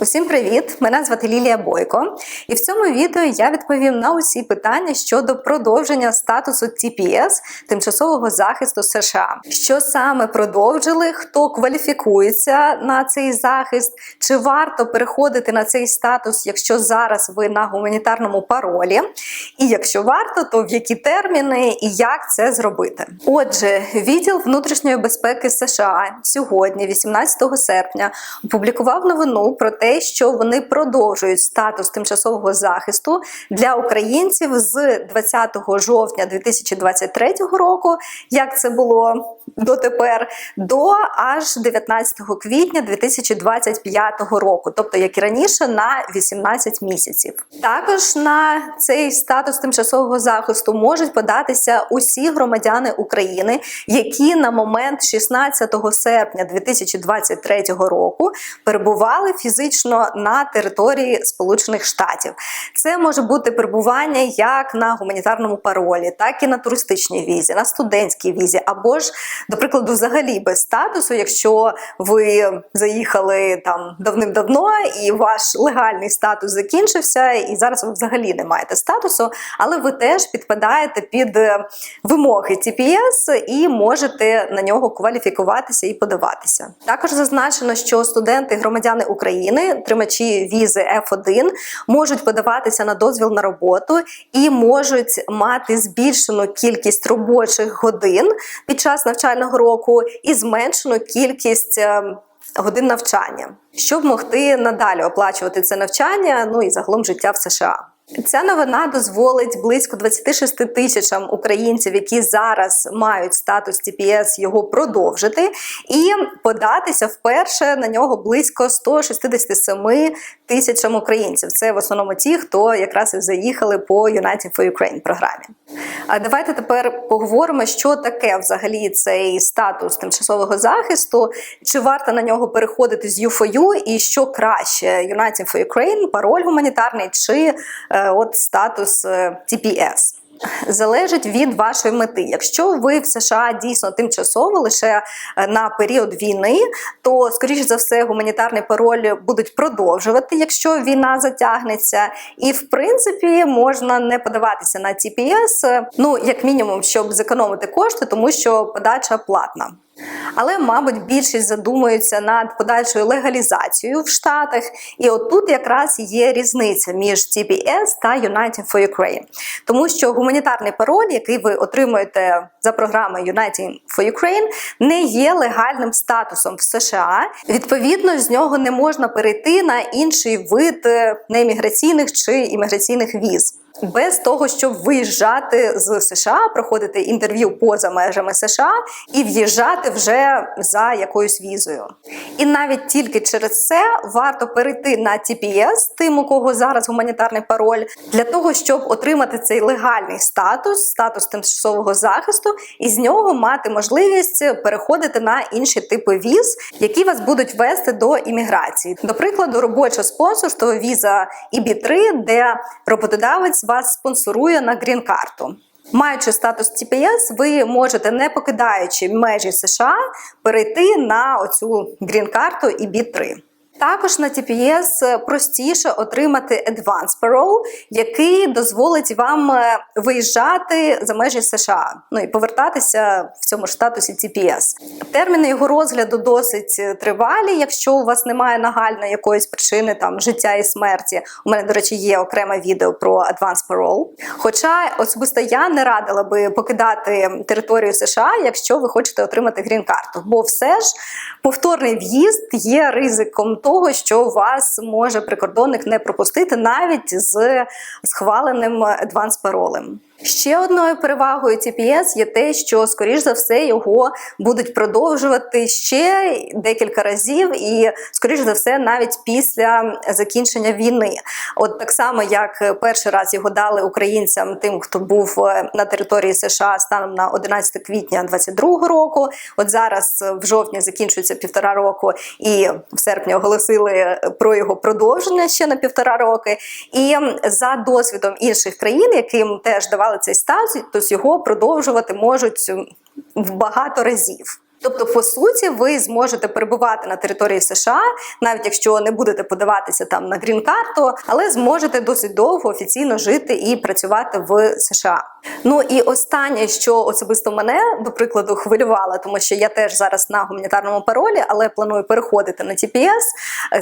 Усім привіт! Мене звати Лілія Бойко, і в цьому відео я відповім на усі питання щодо продовження статусу TPS тимчасового захисту США. Що саме продовжили, хто кваліфікується на цей захист, чи варто переходити на цей статус, якщо зараз ви на гуманітарному паролі? І якщо варто, то в які терміни і як це зробити? Отже, відділ внутрішньої безпеки США сьогодні, 18 серпня, опублікував новину про те, що вони продовжують статус тимчасового захисту для українців з 20 жовтня 2023 року, як це було дотепер, до аж 19 квітня 2025 року, тобто як і раніше, на 18 місяців. Також на цей статус тимчасового захисту можуть податися усі громадяни України, які на момент 16 серпня 2023 року перебували фізично на території Сполучених Штатів. Це може бути перебування як на гуманітарному паролі, так і на туристичній візі, на студентській візі, або ж, до прикладу, взагалі без статусу, якщо ви заїхали там давним-давно і ваш легальний статус закінчився, і зараз ви взагалі не маєте статусу, але ви теж підпадаєте під е, вимоги TPS і можете на нього кваліфікуватися і подаватися. Також зазначено, що студенти, громадяни України, тримачі візи F1, можуть подаватися на дозвіл на роботу і можуть мати збільшену кількість робочих годин під час навчального року і зменшену кількість. е, Годин навчання, щоб могти надалі оплачувати це навчання, ну і загалом життя в США. Ця новина дозволить близько 26 тисячам українців, які зараз мають статус TPS, його продовжити і податися вперше на нього близько 167 тисячам українців. Це в основному ті, хто якраз і заїхали по United for Ukraine програмі. А давайте тепер поговоримо, що таке взагалі цей статус тимчасового захисту, чи варто на нього переходити з U4U, і що краще United for Ukraine, пароль гуманітарний чи е, от статус е, TPS. Залежить від вашої мети. Якщо ви в США дійсно тимчасово лише е, на період війни, то скоріш за все гуманітарний пароль будуть продовжувати, якщо війна затягнеться. І в принципі можна не подаватися на TPS, е, ну як мінімум, щоб зекономити кошти, тому що подача платна. Але, мабуть, більшість задумуються над подальшою легалізацією в Штатах, і отут якраз є різниця між TPS та United for Ukraine. Тому що гуманітарний пароль, який ви отримуєте за програмою United for Ukraine, не є легальним статусом в США. Відповідно, з нього не можна перейти на інший вид е, неімміграційних чи імміграційних віз. Без того, щоб виїжджати з США, проходити інтерв'ю поза межами США і в'їжджати вже за якоюсь візою. І навіть тільки через це варто перейти на TPS, тим, у кого зараз гуманітарний пароль, для того, щоб отримати цей легальний статус, статус тимчасового захисту, і з нього мати можливість переходити на інші типи віз, які вас будуть вести до імміграції. До прикладу, робоче спонсорство віза EB3, де роботодавець вас спонсорує на грін-карту. Маючи статус TPS, ви можете, не покидаючи межі США, перейти на оцю грін-карту EB3. Також на TPS простіше отримати Advance Parole, який дозволить вам е, виїжджати за межі США, ну і повертатися в цьому ж статусі TPS. Терміни його розгляду досить тривалі, якщо у вас немає нагальної якоїсь причини там життя і смерті. У мене, до речі, є окреме відео про Advance Parole. Хоча особисто я не радила би покидати територію США, якщо ви хочете отримати грін-карту, бо все ж повторний в'їзд є ризиком того, що вас може прикордонник не пропустити навіть з схваленим адванс паролем. Ще одною перевагою TPS є те, що скоріш за все його будуть продовжувати ще декілька разів, і скоріш за все, навіть після закінчення війни. От так само, як перший раз його дали українцям, тим, хто був на території США станом на 11 квітня 2022 року. От зараз в жовтні закінчується півтора року, і в серпні оголосили про його продовження ще на півтора роки. І за досвідом інших країн, яким теж давали цей статус, його продовжувати можуть в багато разів. Тобто, по суті, ви зможете перебувати на території США, навіть якщо не будете подаватися там на грін-карту, але зможете досить довго офіційно жити і працювати в США. Ну і останнє, що особисто мене до прикладу хвилювало, тому що я теж зараз на гуманітарному паролі, але планую переходити на TPS,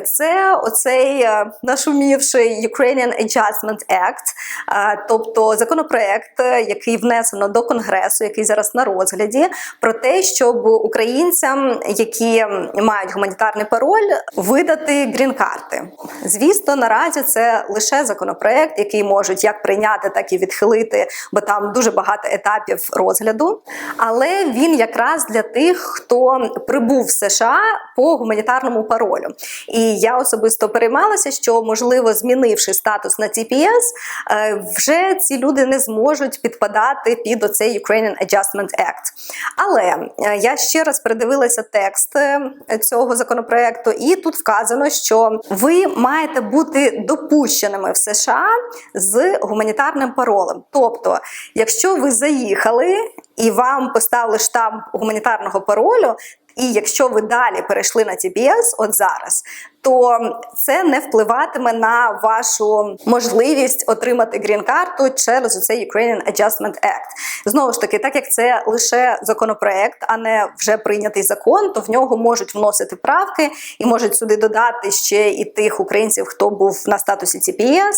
Це оцей е, нашумівший Ukrainian Adjustment Act, е, тобто законопроект, е, який внесено до конгресу, який зараз на розгляді, про те, щоб українцям, які мають гуманітарний пароль, видати грін-карти. Звісно, наразі це лише законопроект, який можуть як прийняти, так і відхилити, бо там дуже багато етапів розгляду. Але він якраз для тих, хто прибув в США по гуманітарному паролю. І я особисто переймалася, що можливо, змінивши статус на TPS, е, вже ці люди не зможуть підпадати під оцей Ukrainian Adjustment Act. Але е, я ще раз передивилася текст е, цього законопроекту, і тут вказано, що ви маєте бути допущеними в США з гуманітарним паролем. Тобто, якщо ви заїхали і вам поставили штамп гуманітарного паролю. І якщо ви далі перейшли на TBS, от зараз, то це не впливатиме на вашу можливість отримати грін-карту через цей Ukrainian Adjustment Act. Знову ж таки, так як це лише законопроект, а не вже прийнятий закон, то в нього можуть вносити правки і можуть сюди додати ще і тих українців, хто був на статусі TPS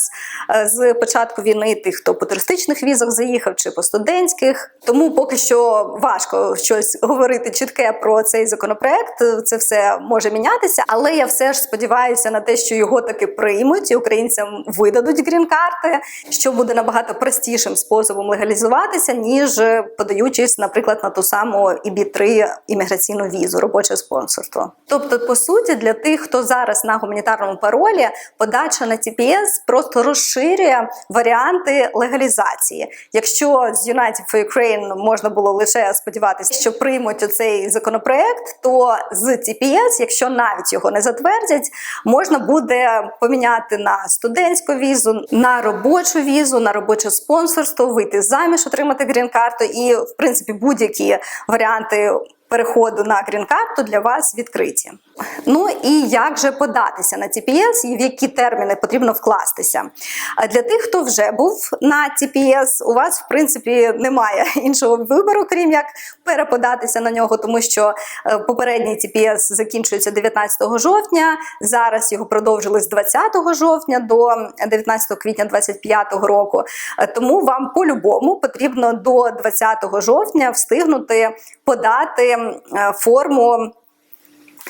е, з початку війни, тих, хто по туристичних візах заїхав, чи по студентських. Тому поки що важко щось говорити чітке про цей законопроект. Це все може мінятися, але я все ж сподіваюся, сподіваюся на те, що його таки приймуть і українцям видадуть грін-карти, що буде набагато простішим способом легалізуватися, ніж подаючись, наприклад, на ту саму ІБ-3 імміграційну візу, робоче спонсорство. Тобто, по суті, для тих, хто зараз на гуманітарному паролі, подача на TPS просто розширює варіанти легалізації. Якщо з United for Ukraine можна було лише сподіватися, що приймуть оцей законопроект, то з TPS, якщо навіть його не затвердять, можна буде поміняти на студентську візу, на робочу візу, на робоче спонсорство, вийти заміж, отримати грін-карту і, в принципі, будь-які варіанти переходу на грін-карту для вас відкриті. Ну і як же податися на TPS і в які терміни потрібно вкластися? Для тих, хто вже був на TPS, у вас в принципі немає іншого вибору, крім як переподатися на нього, тому що е, попередній TPS закінчується 19 жовтня. Зараз його продовжили з 20 жовтня до 19 квітня 2025 року. Е, тому вам по-любому потрібно до 20 жовтня встигнути подати е, форму.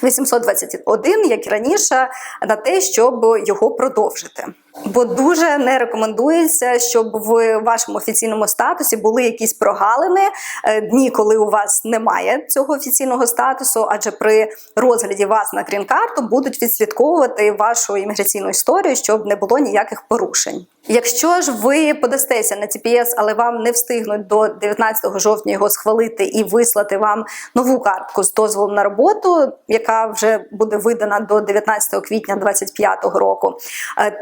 821, як і раніше, на те, щоб його продовжити. Бо дуже не рекомендується, щоб в вашому офіційному статусі були якісь прогалини е, дні, коли у вас немає цього офіційного статусу, адже при розгляді вас на крін-карту будуть відслідковувати вашу імміграційну історію, щоб не було ніяких порушень. Якщо ж ви подастеся на TPS, але вам не встигнуть до 19 жовтня його схвалити і вислати вам нову картку з дозволом на роботу, яка вже буде видана до 19 квітня 2025 року, е,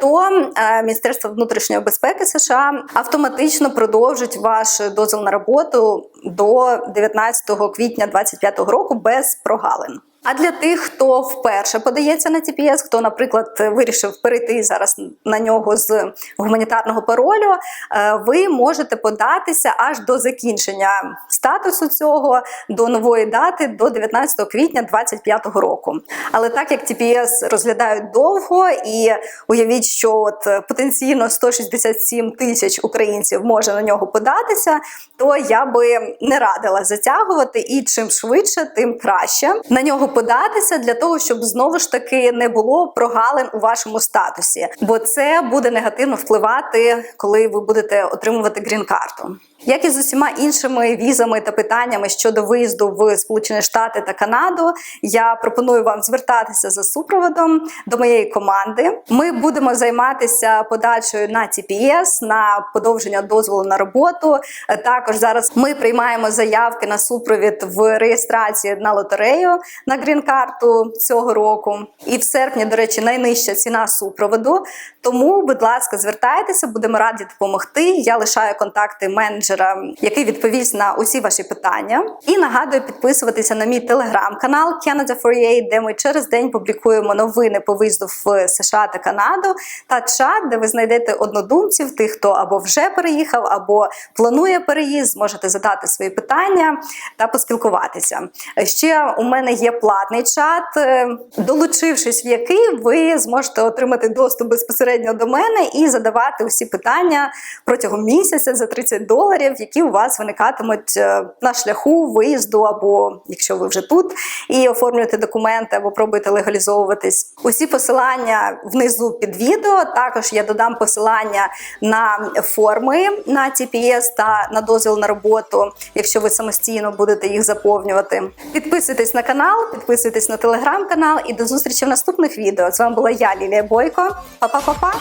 е, Міністерство внутрішньої безпеки США автоматично продовжить ваш дозвіл на роботу до 19 квітня 2025 року без прогалин. А для тих, хто вперше подається на TPS, хто, наприклад, вирішив перейти зараз на нього з гуманітарного паролю, е, ви можете податися аж до закінчення статусу цього до нової дати до 19 квітня 2025 року. Але так як TPS розглядають довго, і уявіть, що от потенційно 167 тисяч українців може на нього податися, то я би не радила затягувати і чим швидше, тим краще на нього податися для того, щоб знову ж таки не було прогалин у вашому статусі, бо це буде негативно впливати, коли ви будете отримувати грін-карту. Як і з усіма іншими візами та питаннями щодо виїзду в Сполучені Штати та Канаду, я пропоную вам звертатися за супроводом до моєї команди. Ми будемо займатися подачею на TPS, на подовження дозволу на роботу. Також зараз ми приймаємо заявки на супровід в реєстрації на лотерею на грін-карту цього року. І в серпні, до речі, найнижча ціна супроводу. Тому, будь ласка, звертайтеся, будемо раді допомогти. Я лишаю контакти менеджера який відповість на усі ваші питання. І нагадую підписуватися на мій телеграм-канал Canada for EA, де ми через день публікуємо новини по виїзду в США та Канаду, та чат, де ви знайдете однодумців, тих, хто або вже переїхав, або планує переїзд, зможете задати свої питання та поспілкуватися. Ще у мене є платний чат, е, долучившись в який ви зможете отримати доступ безпосередньо до мене і задавати усі питання протягом місяця за 30 доларів, які у вас виникатимуть е, на шляху виїзду, або якщо ви вже тут і оформлюєте документи або пробуєте легалізовуватись. Усі посилання внизу під відео. Також я додам посилання на форми на TPS та на дозвіл на роботу, якщо ви самостійно будете їх заповнювати. Підписуйтесь на канал, підписуйтесь на телеграм-канал і до зустрічі в наступних відео. З вами була я, Лілія Бойко. Па-па-па-па!